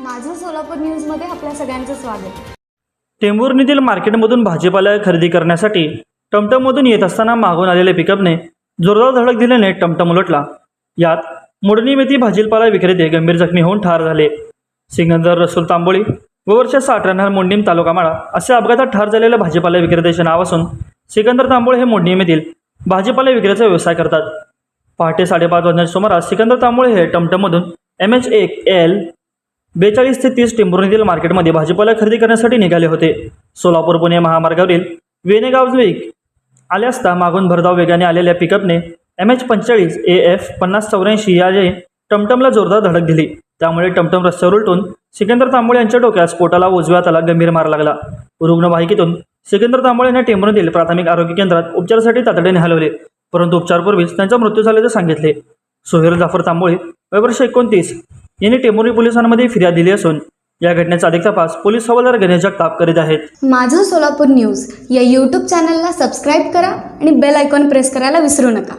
माझं सोलापूर न्यूजमध्ये आपल्या सगळ्यांचं स्वागत. टेंभुर्णीतील मार्केटमधून भाजीपाला खरेदी करण्यासाठी टमटममधून येत असताना मागून आलेल्या पिकअपने जोरदार धडक दिल्याने टमटम उलटला. यात मुडणी मेथी भाजीपाला विक्रेते गंभीर जखमी होऊन ठार झाले. सिकंदर रसूल तांबोळी व वर्ष साठ राहणार मोंडीम तालुका माळा असे अपघातात ठार झालेल्या भाजीपाला विक्रेत्याचे नाव असून सिकंदर तांबोळे हे मोंडीम येथील भाजीपाला विक्रेचा व्यवसाय करतात. पहाटे साडेपाच वाजण्याच्या सुमारास सिकंदर तांबोळे हे टमटममधून एम एच एक एल बेचाळीस ते तीस टेंभुर्णीतील मार्केटमध्ये भाजीपाला खरेदी करण्यासाठी निघाले होते. सोलापूर पुणे महामार्गावरील वेनेगाव वेग आले असता मागून भरधाव वेगाने आलेल्या पिकअपने एम एच पंचेचाळीस ए एफ पन्नास चौऱ्याऐंशी या टमटमला जोरदार धडक दिली. त्यामुळे टमटम रस्त्यावर उलटून सिकंदर तांबोळे यांच्या डोक्यात स्फोटाला उजव्या त्याला गंभीर मार लागला. रुग्णवाहिकेतून सिकंदर तांबोळे यांना टेंभुर्णीतील प्राथमिक आरोग्य केंद्रात उपचारासाठी तातडीने हलवले परंतु उपचारपूर्वीच त्यांचा मृत्यू झाल्याचे सांगितले. सोहेल जाफर तांबोळे वय वर्ष एकोणतीस यांनी टेंभुर्णी पोलिसांमध्ये फिर्याद दिली असून या घटनेचा अधिक तपास पोलीस हवालदार गणेश जगताप करीत आहेत. माझं सोलापूर न्यूज या यूट्यूब चॅनलला सबस्क्राईब करा आणि बेल आयकॉन प्रेस करायला विसरू नका.